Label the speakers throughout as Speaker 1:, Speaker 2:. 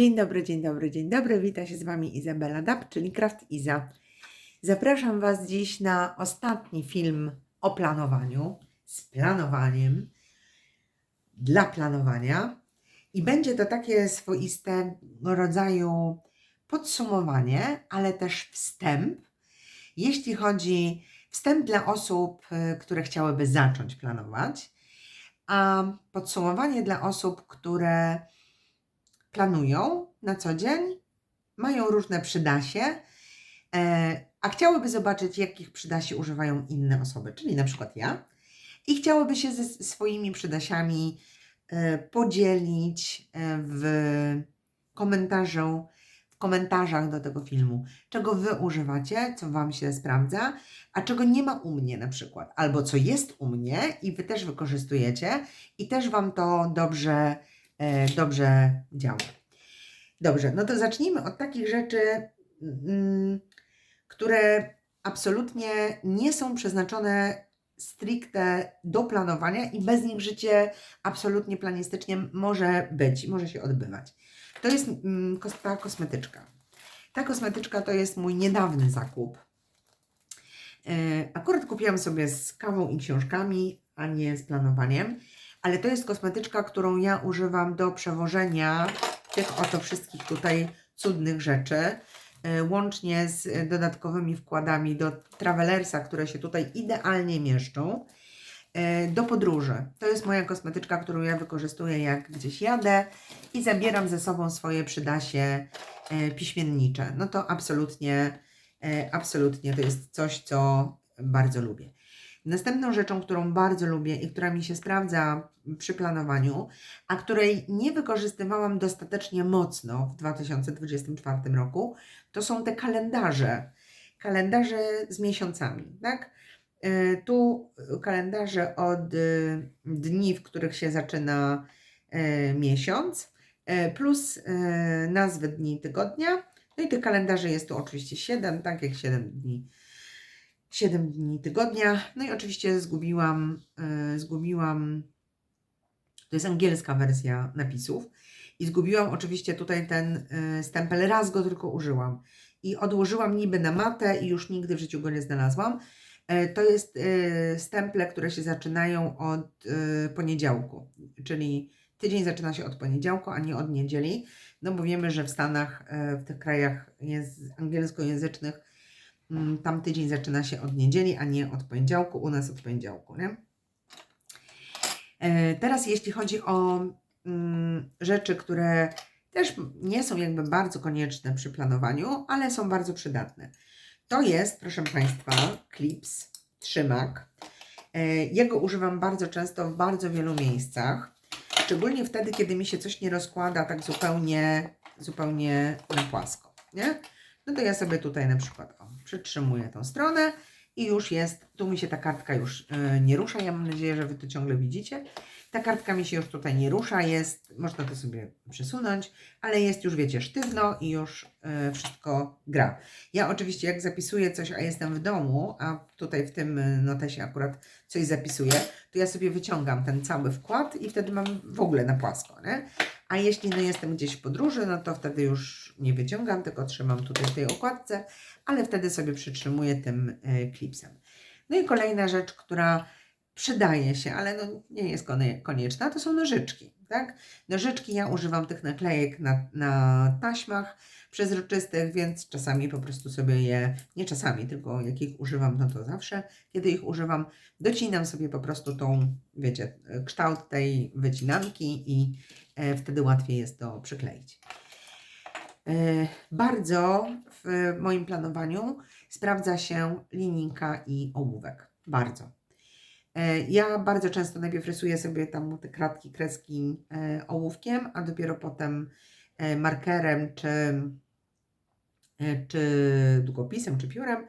Speaker 1: Dzień dobry, dzień dobry, dzień dobry. Wita się z Wami Izabela Dab, czyli Craft Iza. Zapraszam Was dziś na ostatni film o planowaniu, z planowaniem, dla planowania. I będzie to takie swoiste rodzaju podsumowanie, ale też wstęp, jeśli chodzi wstęp dla osób, y, które chciałyby zacząć planować, a podsumowanie dla osób, które planują na co dzień, mają różne przydasie, a chciałyby zobaczyć, jakich przydasi używają inne osoby, czyli na przykład ja, i chciałyby się ze swoimi przydasiami e, podzielić e, w komentarzu, w komentarzach do tego filmu, czego Wy używacie, co Wam się sprawdza, a czego nie ma u mnie na przykład, albo co jest u mnie i Wy też wykorzystujecie i też Wam to dobrze, dobrze działa. Dobrze, no to zacznijmy od takich rzeczy, mm, które absolutnie nie są przeznaczone stricte do planowania i bez nich życie absolutnie planistycznie może być, może się odbywać. To jest mm, ta kosmetyczka. Ta kosmetyczka to jest mój niedawny zakup. E, Akurat kupiłam sobie z kawą i książkami, a nie z planowaniem, ale to jest kosmetyczka, którą ja używam do przewożenia tych oto wszystkich tutaj cudnych rzeczy, e, łącznie z dodatkowymi wkładami do Travelersa, które się tutaj idealnie mieszczą, e, do podróży. To jest moja kosmetyczka, którą ja wykorzystuję jak gdzieś jadę i zabieram ze sobą swoje przydasie e, piśmiennicze. No to absolutnie, absolutnie to jest coś, co bardzo lubię. Następną rzeczą, którą bardzo lubię i która mi się sprawdza przy planowaniu, a której nie wykorzystywałam dostatecznie mocno w 2024 roku, to są te kalendarze. Kalendarze z miesiącami, tak? E, Tu kalendarze od e, dni, w których się zaczyna e, miesiąc, plus nazwy dni tygodnia. No i tych kalendarzy jest tu oczywiście 7, tak jak 7 dni 7 dni tygodnia. No i oczywiście zgubiłam, e, zgubiłam, to jest angielska wersja napisów. I zgubiłam oczywiście tutaj ten e, stempel, raz go tylko użyłam. I odłożyłam niby na matę i już nigdy w życiu go nie znalazłam. E, To jest e, stemple, które się zaczynają od e, poniedziałku, czyli tydzień zaczyna się od poniedziałku, a nie od niedzieli. No bo wiemy, że w Stanach, e, w tych krajach jez- angielskojęzycznych, Tam tydzień zaczyna się od niedzieli, a nie od poniedziałku, u nas od poniedziałku, nie? E, Teraz jeśli chodzi o mm, rzeczy, które też nie są jakby bardzo konieczne przy planowaniu, ale są bardzo przydatne. To jest, proszę Państwa, klips, trzymak. E, Jego używam bardzo często w bardzo wielu miejscach, szczególnie wtedy, kiedy mi się coś nie rozkłada tak zupełnie, zupełnie na płasko, nie? No to ja sobie tutaj na przykład o, przytrzymuję tą stronę i już jest, tu mi się ta kartka już e, nie rusza, ja mam nadzieję, że Wy to ciągle widzicie. Ta kartka mi się już tutaj nie rusza, jest, można to sobie przesunąć, ale jest już, wiecie, sztywno i już e, wszystko gra. Ja oczywiście jak zapisuję coś, a jestem w domu, a tutaj w tym e, notesie akurat coś zapisuję, to ja sobie wyciągam ten cały wkład i wtedy mam w ogóle na płasko, nie? A jeśli no jestem gdzieś w podróży, no to wtedy już nie wyciągam, tylko trzymam tutaj w tej okładce, ale wtedy sobie przytrzymuję tym e, klipsem. No i kolejna rzecz, która przydaje się, ale no nie jest konie- konieczna, to są nożyczki. Tak? Nożyczki ja używam tych naklejek na, na taśmach przezroczystych, więc czasami po prostu sobie je, nie czasami, tylko jak ich używam, no to zawsze, kiedy ich używam, docinam sobie po prostu tą, wiecie, kształt tej wycinanki i e, wtedy łatwiej jest to przykleić. E, Bardzo w moim planowaniu sprawdza się linijka i ołówek. Bardzo. E, Ja bardzo często najpierw rysuję sobie tam te kratki, kreski e, ołówkiem, a dopiero potem e, markerem czy, czy długopisem, czy piórem.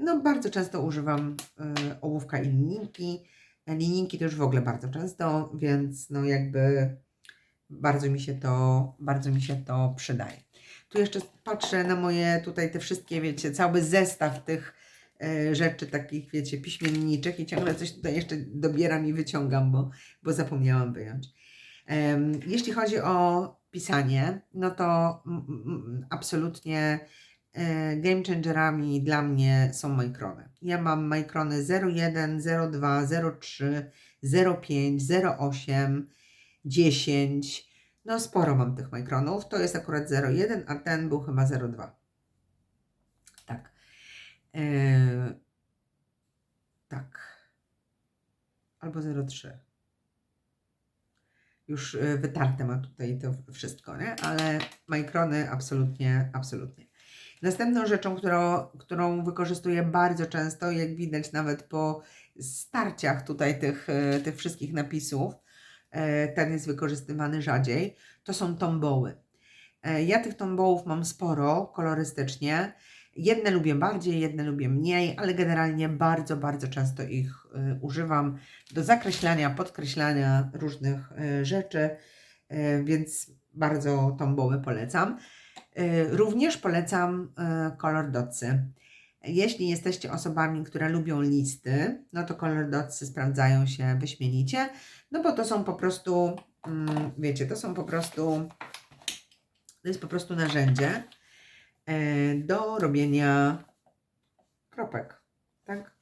Speaker 1: No, bardzo często używam ołówka i linijki. Linijki już w ogóle bardzo często, więc no jakby bardzo mi się to, bardzo mi się to przydaje. Tu jeszcze patrzę na moje tutaj te wszystkie, wiecie, cały zestaw tych rzeczy takich, wiecie, piśmienniczych i ciągle coś tutaj jeszcze dobieram i wyciągam, bo, bo zapomniałam wyjąć. Jeśli chodzi o pisanie, no to absolutnie e, game changerami dla mnie są majkrony. Ja mam majkrony 01, 02, 03, 05, 08, 10. No sporo mam tych majkronów. To jest akurat 01, a ten był chyba 02. E, tak. Albo 03 już y, wytarte ma tutaj to wszystko, nie? ale majkrony absolutnie, absolutnie. Następną rzeczą, którą, którą wykorzystuję bardzo często, jak widać nawet po starciach tutaj tych, y, tych wszystkich napisów, e, ten jest wykorzystywany rzadziej, to są tomboły. E, Ja tych tombołów mam sporo kolorystycznie. Jedne lubię bardziej, jedne lubię mniej, ale generalnie bardzo, bardzo często ich y, używam do zakreślania, podkreślania różnych y, rzeczy, y, więc bardzo tomboły polecam. Y, Również polecam kolor docy. Jeśli jesteście osobami, które lubią listy, no to kolor docy sprawdzają się wyśmienicie, no bo to są po prostu, mm, wiecie, to są po prostu, to jest po prostu narzędzie do robienia kropek, tak?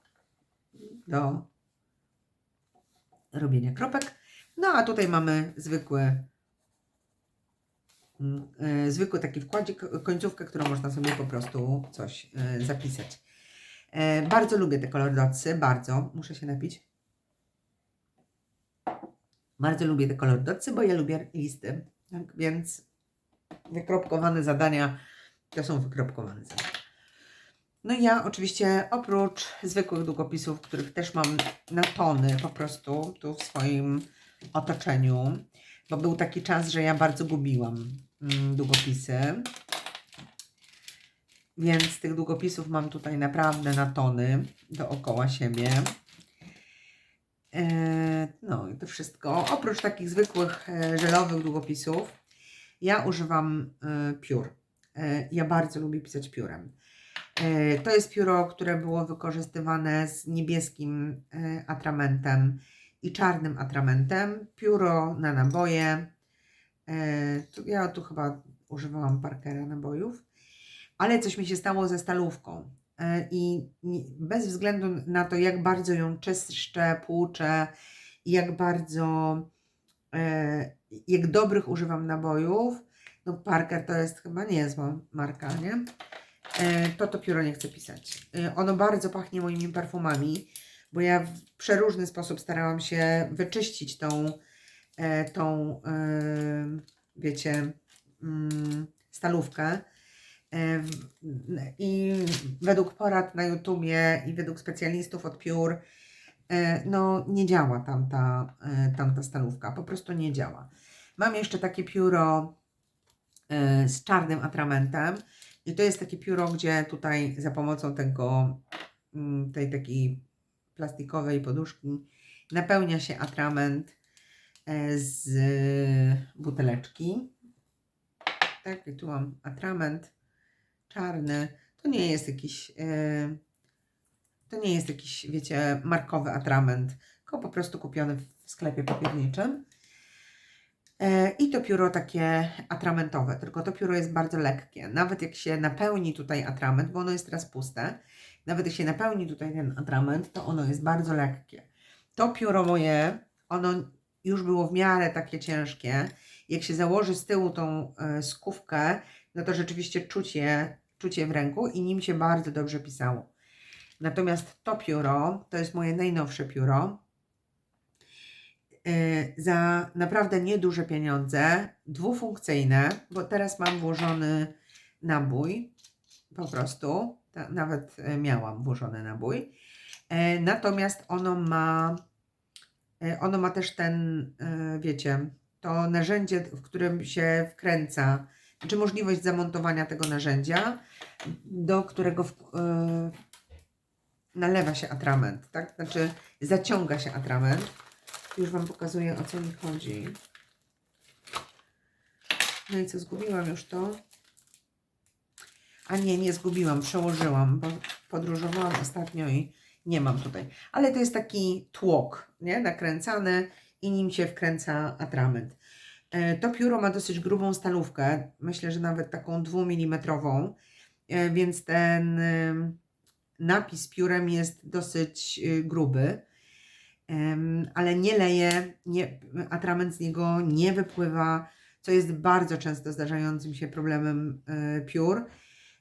Speaker 1: Do robienia kropek. No a tutaj mamy zwykły, mm, e, zwykły taki wkładzik, końcówkę, którą można sobie po prostu coś e, zapisać. E, bardzo lubię te kolordocy, bardzo. Muszę się napić. Bardzo lubię te kolordocy, bo ja lubię listy. Tak więc wykropkowane zadania to są wykropkowane. No i ja oczywiście oprócz zwykłych długopisów, których też mam na tony po prostu tu w swoim otoczeniu, bo był taki czas, że ja bardzo gubiłam mm, długopisy. Więc tych długopisów mam tutaj naprawdę na tony dookoła siebie. E, No i to wszystko. Oprócz takich zwykłych e, żelowych długopisów, ja używam e, piór. E, Ja bardzo lubię pisać piórem. E, To jest pióro, które było wykorzystywane z niebieskim e, atramentem i czarnym atramentem. Pióro na naboje. Ja tu chyba używałam Parkera nabojów. Ale coś mi się stało ze stalówką. I bez względu na to, jak bardzo ją czyszczę, płuczę jak bardzo, jak dobrych używam nabojów, no Parker to jest chyba niezła marka, nie? E, to to pióro nie chcę pisać. E, Ono bardzo pachnie moimi perfumami, bo ja w przeróżny sposób starałam się wyczyścić tą, e, tą wiecie, mm, stalówkę. I według porad na YouTubie i według specjalistów od piór, no nie działa tamta, tamta stalówka, po prostu nie działa. Mam jeszcze takie pióro z czarnym atramentem i to jest takie pióro, gdzie tutaj za pomocą tego, mm, tej takiej plastikowej poduszki napełnia się atrament e, z buteleczki. Tak, i tu mam atrament czarny. To nie jest jakiś, e, to nie jest jakiś, wiecie, markowy atrament, tylko po prostu kupiony w sklepie papierniczym. E, I to pióro takie atramentowe, tylko to pióro jest bardzo lekkie. Nawet jak się napełni tutaj atrament, bo ono jest teraz puste, nawet jak się napełni tutaj ten atrament, to ono jest bardzo lekkie. To pióro moje, ono już było w miarę takie ciężkie. Jak się założy z tyłu tą e, skówkę, no to rzeczywiście czuć je w ręku i nim się bardzo dobrze pisało. Natomiast to pióro, to jest moje najnowsze pióro, za naprawdę nieduże pieniądze, dwufunkcyjne, bo teraz mam włożony nabój, po prostu, ta, nawet e, miałam włożony nabój, e, natomiast ono ma, ono ma też ten, wiecie, to narzędzie, w którym się wkręca, czy możliwość zamontowania tego narzędzia, do którego w, nalewa się atrament, tak? Znaczy zaciąga się atrament. Już Wam pokazuję, o co mi chodzi. No i co, zgubiłam już to? A nie, nie zgubiłam, przełożyłam, bo podróżowałam ostatnio i nie mam tutaj. Ale to jest taki tłok, nie? Nakręcany i nim się wkręca atrament. E, To pióro ma dosyć grubą stalówkę, myślę, że nawet taką 2 mm, więc ten em, napis piórem jest dosyć gruby, ale nie leje, nie, atrament z niego nie wypływa, co jest bardzo często zdarzającym się problemem e, piór,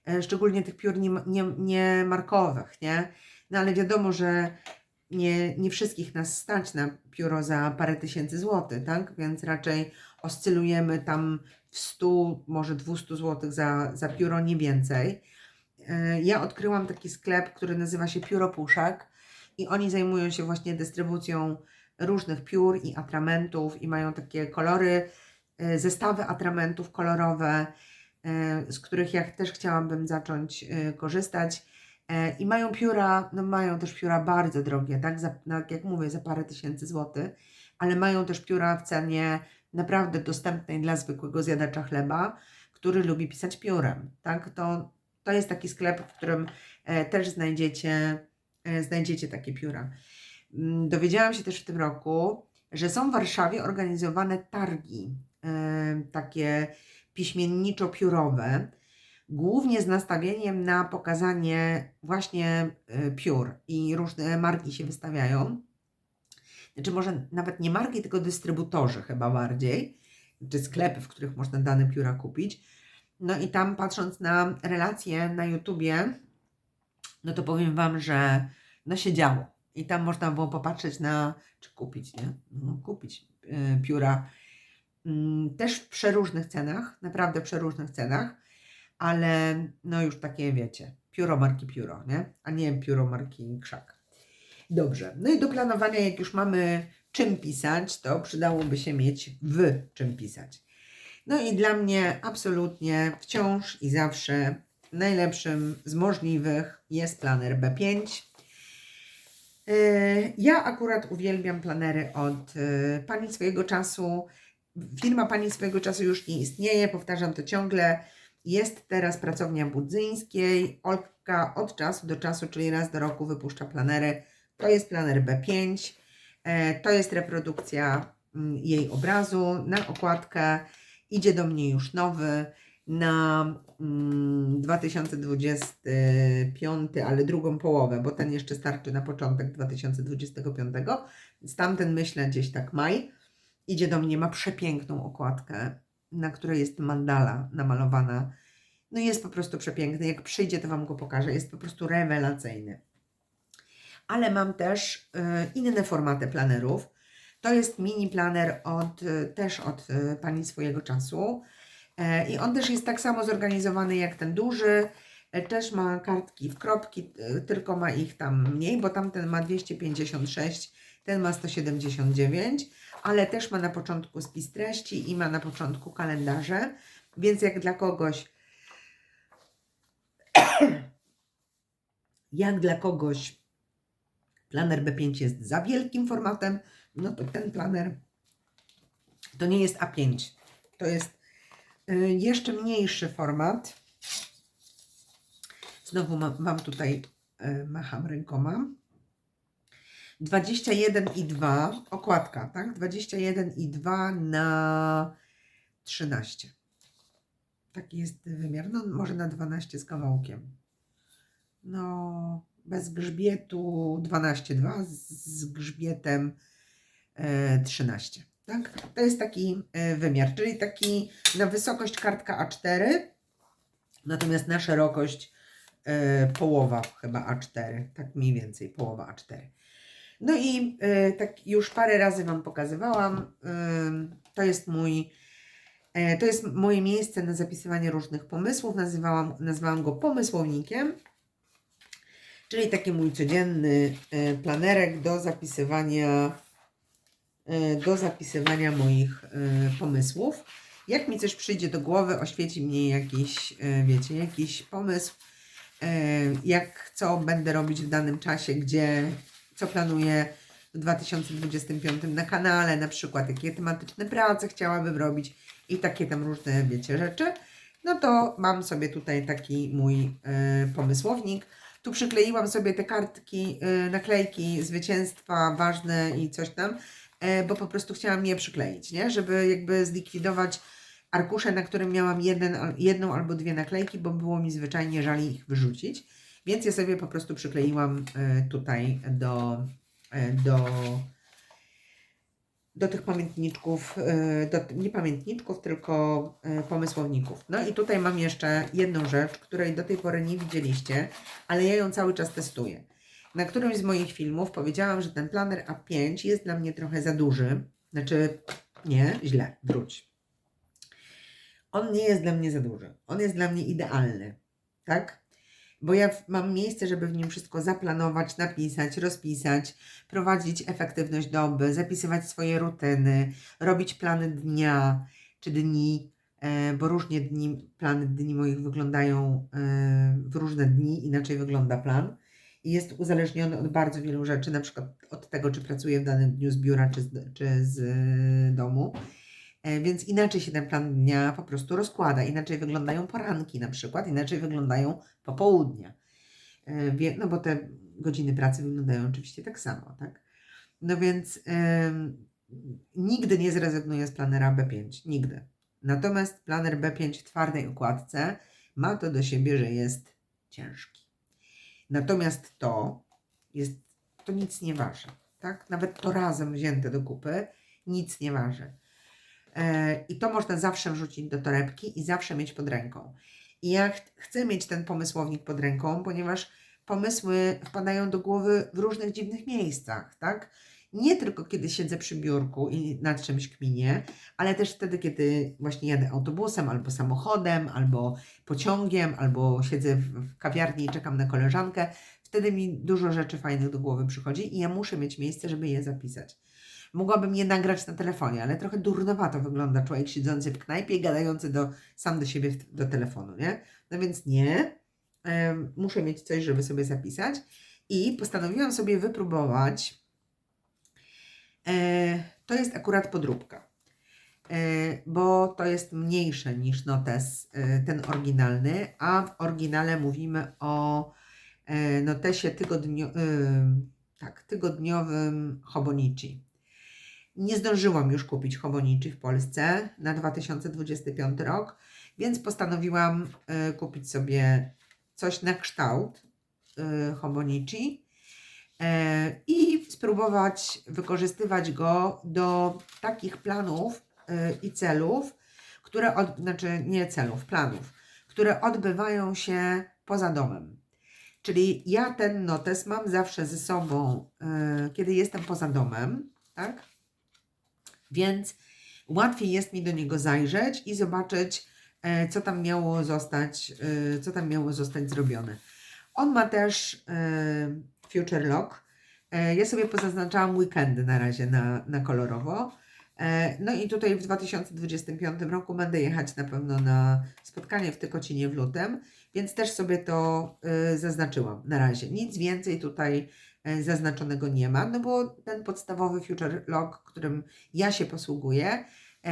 Speaker 1: e, szczególnie tych piór nie, nie, nie markowych, nie? No ale wiadomo, że nie, nie wszystkich nas stać na pióro za parę tysięcy złotych, tak? Więc raczej oscylujemy tam w 100, może 200 złotych za, za pióro, nie więcej. E, Ja odkryłam taki sklep, który nazywa się Pióro Puszek i oni zajmują się właśnie dystrybucją różnych piór i atramentów i mają takie kolory, e, zestawy atramentów kolorowe, e, z których ja też chciałabym zacząć e, korzystać. I mają pióra, no mają też pióra bardzo drogie, tak, za, no, jak mówię, za parę tysięcy złotych, ale mają też pióra w cenie naprawdę dostępnej dla zwykłego zjadacza chleba, który lubi pisać piórem, tak, to, to jest taki sklep, w którym też znajdziecie, znajdziecie takie pióra. Mm, Dowiedziałam się też w tym roku, że są w Warszawie organizowane targi, e, takie piśmienniczo-piórowe, głównie z nastawieniem na pokazanie właśnie e, piór i różne marki się wystawiają. Znaczy może nawet nie marki, tylko dystrybutorzy chyba bardziej, czy sklepy, w których można dane pióra kupić. No i tam patrząc na relacje na YouTubie, no to powiem Wam, że no się działo. I tam można było popatrzeć na, czy kupić, nie? No, kupić y, pióra. Mm, też w przeróżnych cenach, naprawdę przeróżnych cenach, ale no już takie wiecie, pióro marki pióro, nie? A nie pióro marki krzak. Dobrze, no i do planowania, jak już mamy czym pisać, to przydałoby się mieć w czym pisać. No i dla mnie absolutnie wciąż i zawsze najlepszym z możliwych jest planer B5. Yy, Ja akurat uwielbiam planery od yy, pani swojego czasu. Firma pani swojego czasu już nie istnieje, powtarzam to ciągle. Jest teraz pracownia Budzyńskiej. Olka od czasu do czasu, czyli raz do roku wypuszcza planery. To jest planer B5. E, To jest reprodukcja mm, jej obrazu na okładkę. Idzie do mnie już nowy na mm, 2025, ale drugą połowę, bo ten jeszcze starczy na początek 2025. Więc tamten myślę gdzieś tak maj. Idzie do mnie, ma przepiękną okładkę, na której jest mandala namalowana. No jest po prostu przepiękny. Jak przyjdzie, to Wam go pokażę. Jest po prostu rewelacyjny. Ale mam też y, inne formaty planerów. To jest mini planer od, też od y, Pani swojego czasu. E, I on też jest tak samo zorganizowany jak ten duży. E, Też ma kartki w kropki, tylko ma ich tam mniej, bo tamten ma 256, ten ma 179, ale też ma na początku spis treści i ma na początku kalendarze. Więc jak dla kogoś, jak dla kogoś planer B5 jest za wielkim formatem, no to ten planer to nie jest A5. To jest jeszcze mniejszy format. Znowu mam, mam tutaj, y, macham rękoma. 21 i 2, okładka, tak? 21 i 2 na 13. Taki jest wymiar, no może na 12 z kawałkiem. No, bez grzbietu 12,2, z, grzbietem e, 13. Tak? To jest taki e, wymiar, czyli taki na wysokość kartka A4, natomiast na szerokość e, połowa chyba A4, tak mniej więcej połowa A4. No i e, tak już parę razy Wam pokazywałam, to jest mój to jest moje miejsce na zapisywanie różnych pomysłów. Nazywałam, nazwałam go pomysłownikiem czyli taki mój codzienny planerek do zapisywania, do zapisywania moich e, pomysłów. Jak mi coś przyjdzie do głowy, oświeci mnie jakiś, e, wiecie, jakiś pomysł, e, jak co będę robić w danym czasie, gdzie, co planuję w 2025 na kanale, na przykład jakie tematyczne prace chciałabym robić i takie tam różne, wiecie, rzeczy, no to mam sobie tutaj taki mój e, pomysłownik. Tu przykleiłam sobie te kartki, naklejki zwycięstwa ważne i coś tam, e, bo po prostu chciałam je przykleić, nie? Żeby jakby zlikwidować arkusze, na którym miałam jeden, jedną albo dwie naklejki, bo było mi zwyczajnie żal ich wyrzucić. Więc je sobie po prostu przykleiłam e, tutaj do, e, do, do tych pamiętniczków, e, do, nie pamiętniczków, tylko e, pomysłowników. No i tutaj mam jeszcze jedną rzecz, której do tej pory nie widzieliście, ale ja ją cały czas testuję. Na którymś z moich filmów powiedziałam, że ten planer A5 jest dla mnie trochę za duży. Znaczy, nie, źle, wróć. On nie jest dla mnie za duży. On jest dla mnie idealny. Tak? Bo ja mam miejsce, żeby w nim wszystko zaplanować, napisać, rozpisać, prowadzić efektywność doby, zapisywać swoje rutyny, robić plany dnia czy dni, e, bo różnie dni, plany dni moich wyglądają e, w różne dni, inaczej wygląda plan i jest uzależniony od bardzo wielu rzeczy, na przykład od tego, czy pracuję w danym dniu z biura, czy z, czy z e, domu. E, Więc inaczej się ten plan dnia po prostu rozkłada. Inaczej wyglądają poranki na przykład, inaczej wyglądają popołudnia. E, No bo te godziny pracy wyglądają oczywiście tak samo, tak? No więc nigdy nie zrezygnuję z planera B5. Nigdy. Natomiast planer B5 w twardej układce ma to do siebie, że jest ciężki. Natomiast to jest, to nic nie waży, tak? Nawet to razem wzięte do kupy nic nie waży. E, I to można zawsze wrzucić do torebki i zawsze mieć pod ręką. I ja ch- chcę mieć ten pomysłownik pod ręką, ponieważ pomysły wpadają do głowy w różnych dziwnych miejscach, tak? Nie tylko kiedy siedzę przy biurku i nad czymś kminię, ale też wtedy, kiedy właśnie jadę autobusem, albo samochodem, albo pociągiem, albo siedzę w, kawiarni i czekam na koleżankę. Wtedy mi dużo rzeczy fajnych do głowy przychodzi i ja muszę mieć miejsce, żeby je zapisać. Mogłabym je nagrać na telefonie, ale trochę durnowato wygląda człowiek siedzący w knajpie i gadający do, sam do siebie do telefonu, nie? No więc nie. Muszę mieć coś, żeby sobie zapisać. I postanowiłam sobie wypróbować. E, to jest akurat podróbka, e, bo to jest mniejsze niż notes, e, ten oryginalny, a w oryginale mówimy o notesie tygodnio, tak, tygodniowym Hobonichi. Nie zdążyłam już kupić Hobonichi w Polsce na 2025 rok, więc postanowiłam kupić sobie coś na kształt Hobonichi i spróbować wykorzystywać go do takich planów e, i celów, które, od, znaczy nie celów, planów, które odbywają się poza domem. Czyli ja ten notes mam zawsze ze sobą, e, kiedy jestem poza domem, tak? Więc łatwiej jest mi do niego zajrzeć i zobaczyć, e, co tam miało zostać, co tam miało zostać zrobione. On ma też Future Lock. E, Ja sobie pozaznaczałam weekendy na razie na, na kolorowo. E, No i tutaj w 2025 roku będę jechać na pewno na spotkanie w Tykocinie w lutym, więc też sobie to e, zaznaczyłam na razie. Nic więcej tutaj zaznaczonego nie ma, no bo ten podstawowy Future Lock, którym ja się posługuję,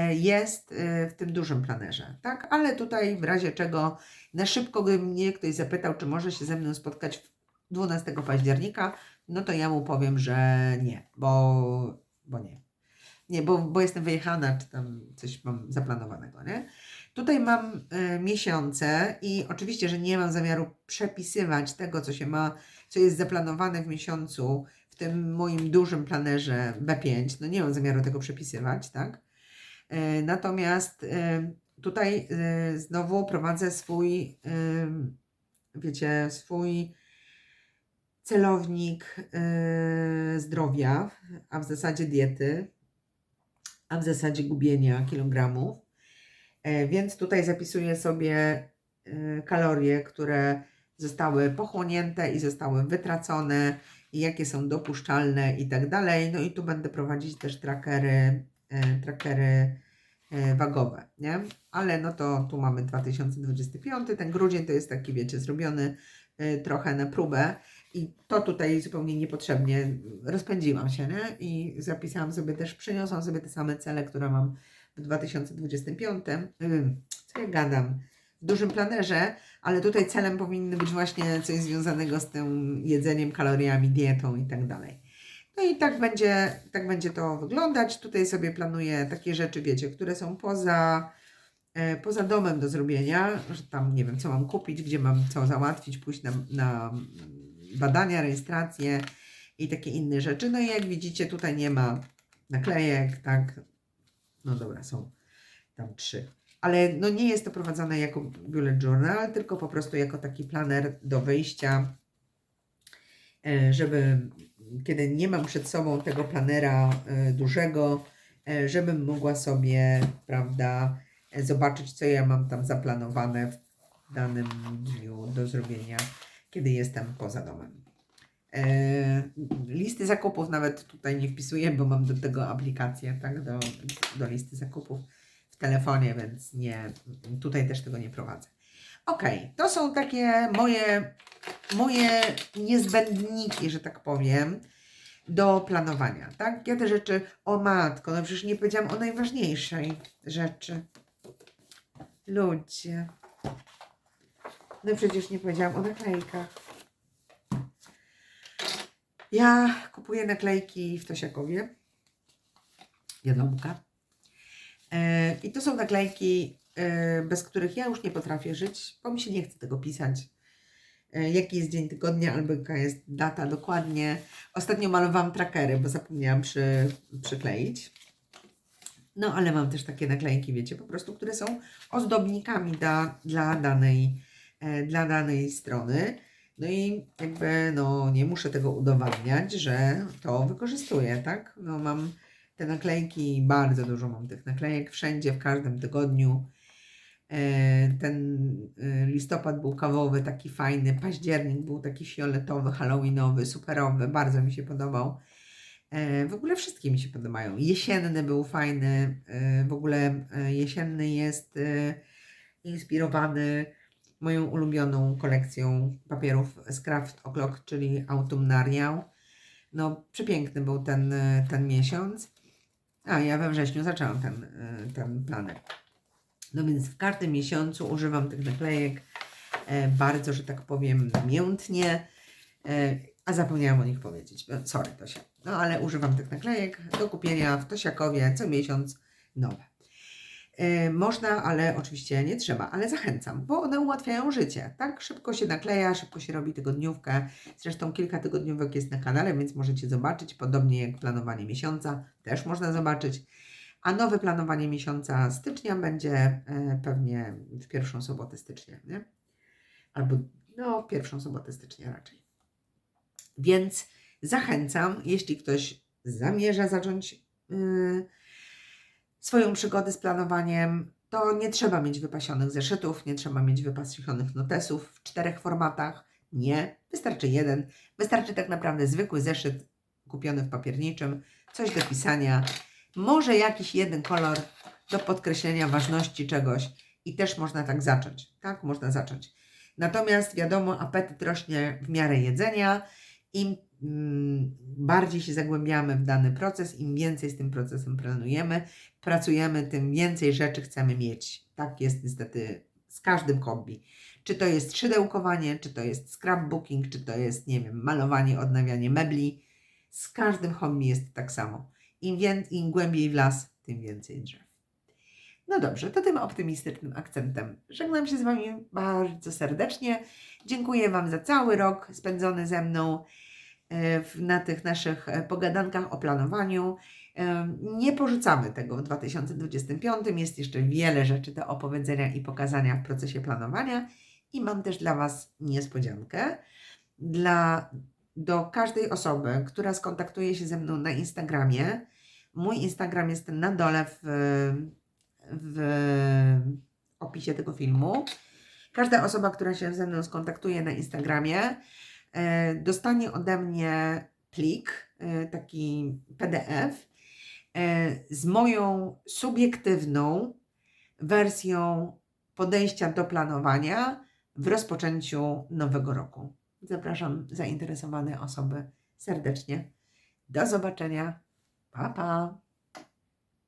Speaker 1: jest w tym dużym planerze, tak? Ale tutaj w razie czego na szybko, gdyby mnie ktoś zapytał, czy może się ze mną spotkać 12 października, no to ja mu powiem, że nie, bo, bo nie. Nie, bo, bo jestem wyjechana, czy tam coś mam zaplanowanego, nie? Tutaj mam y, miesiące i oczywiście, że nie mam zamiaru przepisywać tego, co się ma, co jest zaplanowane w miesiącu w tym moim dużym planerze B5. No nie mam zamiaru tego przepisywać, tak? Y, natomiast y, tutaj y, znowu prowadzę swój, y, wiecie, swój celownik y, zdrowia, a w zasadzie diety, a w zasadzie gubienia kilogramów. E, Więc tutaj zapisuję sobie y, kalorie, które zostały pochłonięte i zostały wytracone, i jakie są dopuszczalne i tak dalej. No i tu będę prowadzić też trackery, e, trackery wagowe, nie? Ale no to tu mamy 2025, ten grudzień to jest taki, wiecie, zrobiony trochę na próbę i to tutaj zupełnie niepotrzebnie rozpędziłam się, nie? I zapisałam sobie też, przeniosłam sobie te same cele, które mam w 2025. Ym, Co ja gadam? W dużym planerze, ale tutaj celem powinny być właśnie coś związanego z tym jedzeniem, kaloriami, dietą i tak dalej. No i tak będzie, tak będzie to wyglądać. Tutaj sobie planuję takie rzeczy, wiecie, które są poza, e, poza domem do zrobienia, że tam nie wiem, co mam kupić, gdzie mam co załatwić, pójść na, na badania, rejestracje i takie inne rzeczy. No i jak widzicie, tutaj nie ma naklejek, tak. No dobra, są tam trzy. Ale no nie jest to prowadzone jako bullet journal, tylko po prostu jako taki planer do wyjścia, e, żeby kiedy nie mam przed sobą tego planera e, dużego, e, żebym mogła sobie, prawda, zobaczyć, co ja mam tam zaplanowane w danym dniu do zrobienia, kiedy jestem poza domem. E, listy zakupów nawet tutaj nie wpisuję, bo mam do tego aplikację, tak, do, do listy zakupów w telefonie, więc nie, tutaj też tego nie prowadzę. Ok, to są takie moje, moje niezbędniki, że tak powiem, do planowania, tak? Ja te rzeczy, o matko, no przecież nie powiedziałam o najważniejszej rzeczy. Ludzie. No przecież nie powiedziałam o naklejkach. Ja kupuję naklejki w Tosiakowie. Wiadomka. E, I to są naklejki, e, bez których ja już nie potrafię żyć, bo mi się nie chce tego pisać. E, jaki jest dzień tygodnia albo jaka jest data dokładnie. Ostatnio malowałam trackery, bo zapomniałam przy, przykleić. No, ale mam też takie naklejki, wiecie, po prostu, które są ozdobnikami dla, dla, danej, dla danej strony. No i jakby, no, nie muszę tego udowadniać, że to wykorzystuję, tak? No, mam te naklejki, bardzo dużo mam tych naklejek, wszędzie, w każdym tygodniu. E, Ten e, listopad był kawowy, taki fajny, październik był taki fioletowy, halloweenowy, superowy, bardzo mi się podobał. E, W ogóle wszystkie mi się podobają. Jesienny był fajny, e, w ogóle e, jesienny jest e, inspirowany moją ulubioną kolekcją papierów z Craft O'Clock, czyli Autumnariał. No, przepiękny był ten, e, ten miesiąc. A, ja we wrześniu zaczęłam ten, e, ten planer. No więc w każdym miesiącu używam tych naklejek e, bardzo, że tak powiem, miętnie, e, a zapomniałam o nich powiedzieć. No, Sorry, Tosia. No ale używam tych naklejek do kupienia w Tosiakowie co miesiąc nowe. E, Można, ale oczywiście nie trzeba, ale zachęcam, bo one ułatwiają życie. Tak szybko się nakleja, szybko się robi tygodniówkę. Zresztą kilka tygodniówek jest na kanale, więc możecie zobaczyć, podobnie jak planowanie miesiąca, też można zobaczyć. A nowe planowanie miesiąca stycznia będzie e, pewnie w pierwszą sobotę stycznia, nie? Albo no, pierwszą sobotę stycznia raczej. Więc zachęcam, jeśli ktoś zamierza zacząć yy, swoją przygodę z planowaniem, to nie trzeba mieć wypasionych zeszytów, nie trzeba mieć wypasionych notesów w czterech formatach. Nie, wystarczy jeden. Wystarczy tak naprawdę zwykły zeszyt kupiony w papierniczym, coś do pisania, może jakiś jeden kolor do podkreślenia ważności czegoś i też można tak zacząć, tak? Można zacząć. Natomiast wiadomo, apetyt rośnie w miarę jedzenia. Im bardziej się zagłębiamy w dany proces, im więcej z tym procesem planujemy, pracujemy, tym więcej rzeczy chcemy mieć. Tak jest niestety z każdym hobby. Czy to jest szydełkowanie, czy to jest scrapbooking, czy to jest, nie wiem, malowanie, odnawianie mebli. Z każdym hobby jest tak samo. Im, wię- im głębiej w las, tym więcej drzew. No dobrze, to tym optymistycznym akcentem żegnam się z Wami bardzo serdecznie. Dziękuję Wam za cały rok spędzony ze mną na tych naszych e, pogadankach o planowaniu. E, Nie porzucamy tego w 2025. Jest jeszcze wiele rzeczy do opowiedzenia i pokazania w procesie planowania. I mam też dla Was niespodziankę. Dla, do każdej osoby, która skontaktuje się ze mną na Instagramie, mój Instagram jest na dole w, w opisie tego filmu. Każda osoba, która się ze mną skontaktuje na Instagramie, e, dostanie ode mnie plik, e, taki PDF, e, z moją subiektywną wersją podejścia do planowania w rozpoczęciu nowego roku. Zapraszam zainteresowane osoby serdecznie. Do zobaczenia. Pa, pa.